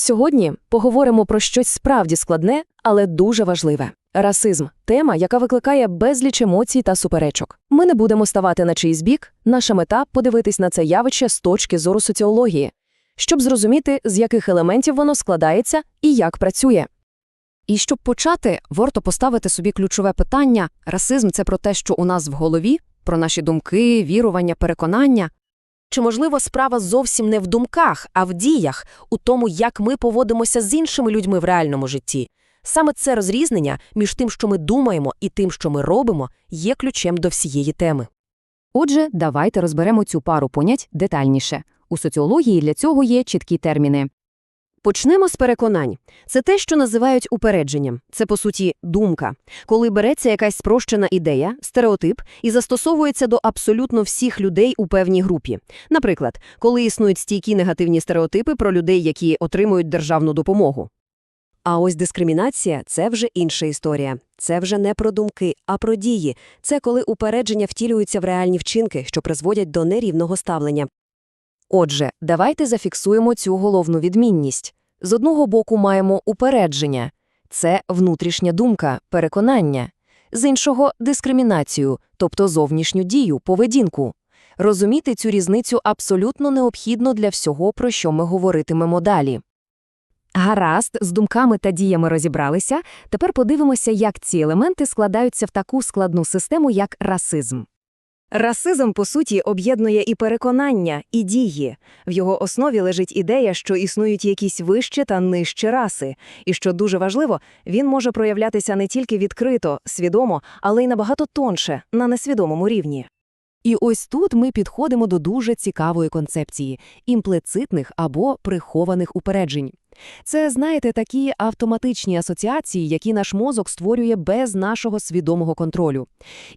Сьогодні поговоримо про щось справді складне, але дуже важливе. Расизм тема, яка викликає безліч емоцій та суперечок. Ми не будемо ставати на чийсь бік. Наша мета подивитись на це явище з точки зору соціології, щоб зрозуміти, з яких елементів воно складається і як працює. І щоб почати, варто поставити собі ключове питання: расизм це про те, що у нас в голові, про наші думки, вірування, переконання. Чи можливо справа зовсім не в думках, а в діях, у тому, як ми поводимося з іншими людьми в реальному житті? Саме це розрізнення між тим, що ми думаємо, і тим, що ми робимо, є ключем до всієї теми. Отже, давайте розберемо цю пару понять детальніше. У соціології для цього є чіткі терміни. Почнемо з переконань. Це те, що називають упередженням. Це, по суті, думка. Коли береться якась спрощена ідея, стереотип, і застосовується до абсолютно всіх людей у певній групі. Наприклад, коли існують стійкі негативні стереотипи про людей, які отримують державну допомогу. А ось дискримінація – це вже інша історія. Це вже не про думки, а про дії. Це коли упередження втілюються в реальні вчинки, що призводять до нерівного ставлення. Отже, давайте зафіксуємо цю головну відмінність. З одного боку маємо упередження – це внутрішня думка, переконання. З іншого – дискримінацію, тобто зовнішню дію, поведінку. Розуміти цю різницю абсолютно необхідно для всього, про що ми говоритимемо далі. Гаразд, з думками та діями розібралися. Тепер подивимося, як ці елементи складаються в таку складну систему, як расизм. Расизм, по суті, об'єднує і переконання, і дії. В його основі лежить ідея, що існують якісь вищі та нижчі раси. І що дуже важливо, він може проявлятися не тільки відкрито, свідомо, але й набагато тонше, на несвідомому рівні. І ось тут ми підходимо до дуже цікавої концепції імплицитних або прихованих упереджень. Це, знаєте, такі автоматичні асоціації, які наш мозок створює без нашого свідомого контролю.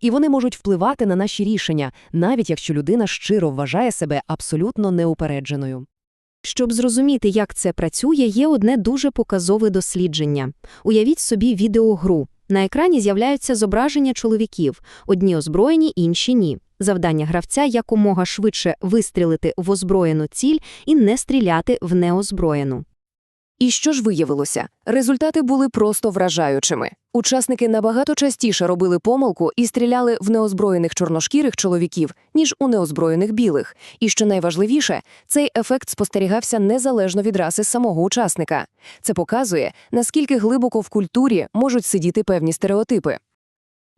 І вони можуть впливати на наші рішення, навіть якщо людина щиро вважає себе абсолютно неупередженою. Щоб зрозуміти, як це працює, є одне дуже показове дослідження. Уявіть собі відеогру. На екрані з'являються зображення чоловіків, одні озброєні, інші ні. Завдання гравця якомога швидше вистрілити в озброєну ціль і не стріляти в неозброєну. І що ж виявилося? Результати були просто вражаючими. Учасники набагато частіше робили помилку і стріляли в неозброєних чорношкірих чоловіків, ніж у неозброєних білих. І що найважливіше, цей ефект спостерігався незалежно від раси самого учасника. Це показує, наскільки глибоко в культурі можуть сидіти певні стереотипи.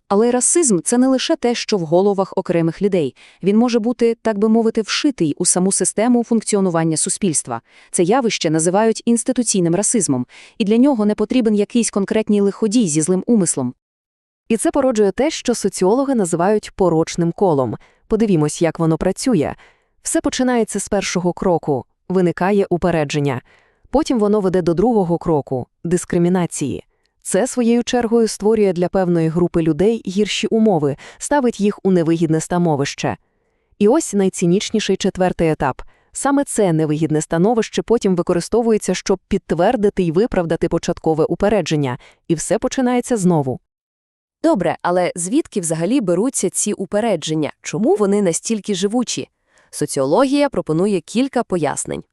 Але расизм це не лише те, що в головах окремих людей. Він може бути, так би мовити, вшитий у саму систему функціонування суспільства. Це явище називають інституційним расизмом, і для нього не потрібен якийсь конкретній лиходій зі злим умислом. І це породжує те, що соціологи називають порочним колом. Подивімось, як воно працює. Все починається з першого кроку, виникає упередження. Потім воно веде до другого кроку дискримінації. Це своєю чергою створює для певної групи людей гірші умови, ставить їх у невигідне становище. І ось найцінічніший четвертий етап. Саме це невигідне становище потім використовується, щоб підтвердити і виправдати початкове упередження, і все починається знову. Добре, але звідки взагалі беруться ці упередження? Чому вони настільки живучі? Соціологія пропонує кілька пояснень.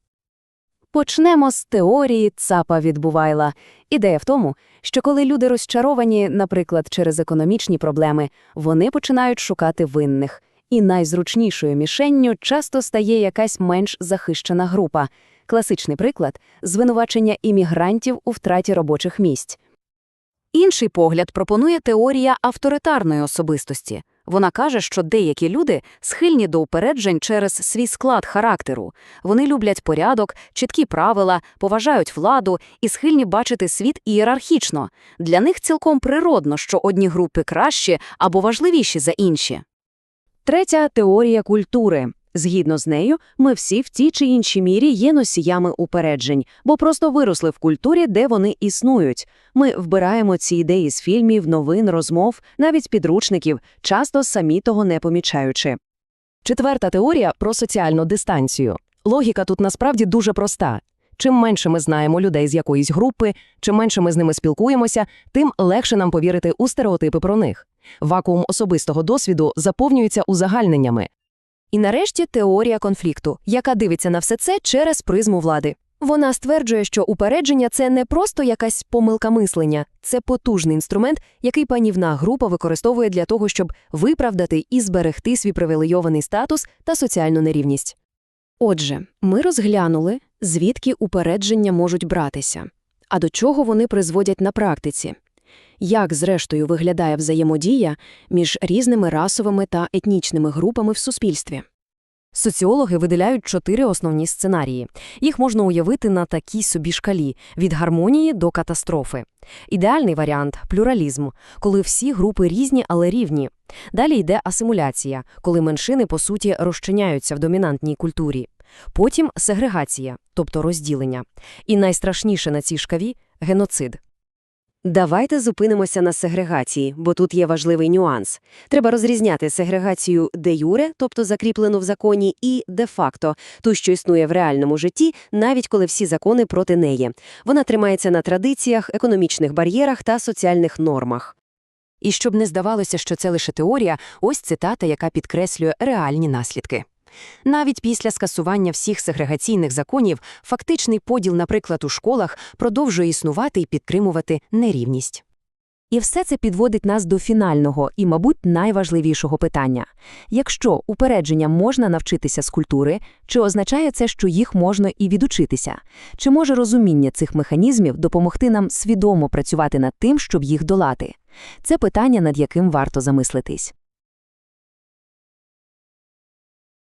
Почнемо з теорії ЦАПа відбувайла. Ідея в тому, що коли люди розчаровані, наприклад, через економічні проблеми, вони починають шукати винних. І найзручнішою мішенню часто стає якась менш захищена група. Класичний приклад звинувачення іммігрантів у втраті робочих місць. Інший погляд пропонує теорія авторитарної особистості. Вона каже, що деякі люди схильні до упереджень через свій склад характеру. Вони люблять порядок, чіткі правила, поважають владу і схильні бачити світ ієрархічно. Для них цілком природно, що одні групи кращі або важливіші за інші. Третя теорія культури. Згідно з нею, ми всі в тій чи іншій мірі є носіями упереджень, бо просто виросли в культурі, де вони існують. Ми вбираємо ці ідеї з фільмів, новин, розмов, навіть підручників, часто самі того не помічаючи. Четверта теорія про соціальну дистанцію. Логіка тут насправді дуже проста. Чим менше ми знаємо людей з якоїсь групи, чим менше ми з ними спілкуємося, тим легше нам повірити у стереотипи про них. Вакуум особистого досвіду заповнюється узагальненнями. І нарешті теорія конфлікту, яка дивиться на все це через призму влади. Вона стверджує, що упередження це не просто якась помилка мислення, це потужний інструмент, який панівна група використовує для того, щоб виправдати і зберегти свій привілейований статус та соціальну нерівність. Отже, ми розглянули, звідки упередження можуть братися, а до чого вони призводять на практиці. Як, зрештою, виглядає взаємодія між різними расовими та етнічними групами в суспільстві? Соціологи виділяють чотири основні сценарії. Їх можна уявити на такій собі шкалі – від гармонії до катастрофи. Ідеальний варіант – плюралізм, коли всі групи різні, але рівні. Далі йде асимуляція, коли меншини, по суті, розчиняються в домінантній культурі. Потім – сегрегація, тобто розділення. І найстрашніше на цій шкаві – геноцид. Давайте зупинимося на сегрегації, бо тут є важливий нюанс. Треба розрізняти сегрегацію де юре, тобто закріплену в законі, і де-факто, ту, що існує в реальному житті, навіть коли всі закони проти неї. Вона тримається на традиціях, економічних бар'єрах та соціальних нормах. І щоб не здавалося, що це лише теорія, ось цитата, яка підкреслює реальні наслідки. Навіть після скасування всіх сегрегаційних законів фактичний поділ, наприклад, у школах продовжує існувати і підтримувати нерівність. І все це підводить нас до фінального і, мабуть, найважливішого питання. Якщо упередження можна навчитися з культури, чи означає це, що їх можна і відучитися? Чи може розуміння цих механізмів допомогти нам свідомо працювати над тим, щоб їх долати? Це питання, над яким варто замислитись.